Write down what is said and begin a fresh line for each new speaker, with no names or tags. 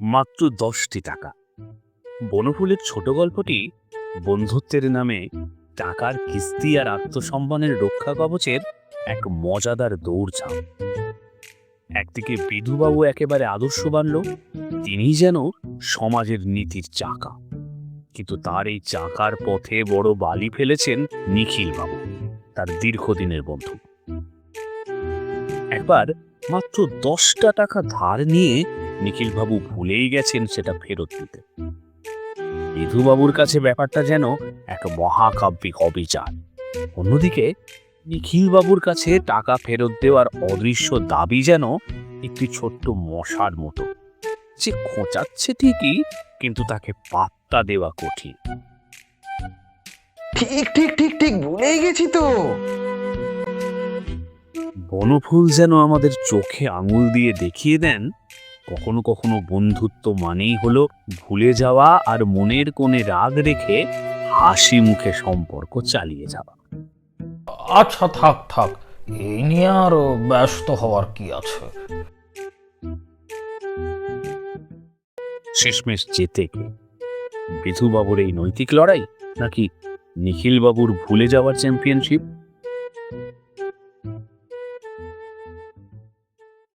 মাত্র দশটি টাকা। বনফুলের ছোট গল্পটি বন্ধুত্বের নামে টাকার কিস্তি আর আত্মসম্মানের রক্ষা কবচের এক মজাদার দৌড়ঝাঁপ। একদিকে বিধুবাবু একেবারে আদর্শবান লোক তিনি যেন সমাজের নীতির চাকা। কিন্তু তার এই চাকার পথে বড় বালি ফেলেছেন নিখিল বাবু তার দীর্ঘদিনের বন্ধু। একবার মাত্র দশটা টাকা ধার নিয়ে নিখিলবাবু ভুলেই গেছেন সেটা ফেরত দিতে। বিধুবাবুর কাছে ব্যাপারটা যেন এক মহাকাব্যিক অবিচার। অন্যদিকে নিখিলবাবুর কাছে টাকা ফেরত দেওয়ার অদৃশ্য দাবি যেন একটি ছোট্ট মশার মতো। যে খোঁচাচ্ছে ঠিকই, কিন্তু তাকে পাত্তা দেওয়া কঠিন।
ঠিক ঠিক ঠিক ঠিক ভুলেই গেছি তো।
বনফুল যেন আমাদের চোখে আঙুল দিয়ে দেখিয়ে দেন কখনো কখনো বন্ধুত্ব মানেই হলো ভুলে যাওয়া আর মনের কোণে রাগ রেখে হাসি মুখে সম্পর্ক চালিয়ে যাওয়া।
আচ্ছা থাক থাক এই নিয়ে আর ব্যস্ত হওয়ার কি আছে?
শেষমেশ জেতে কে বিধুবাবুর এই নৈতিক লড়াই নাকি নিখিলবাবুর ভুলে যাওয়ার চ্যাম্পিয়নশিপ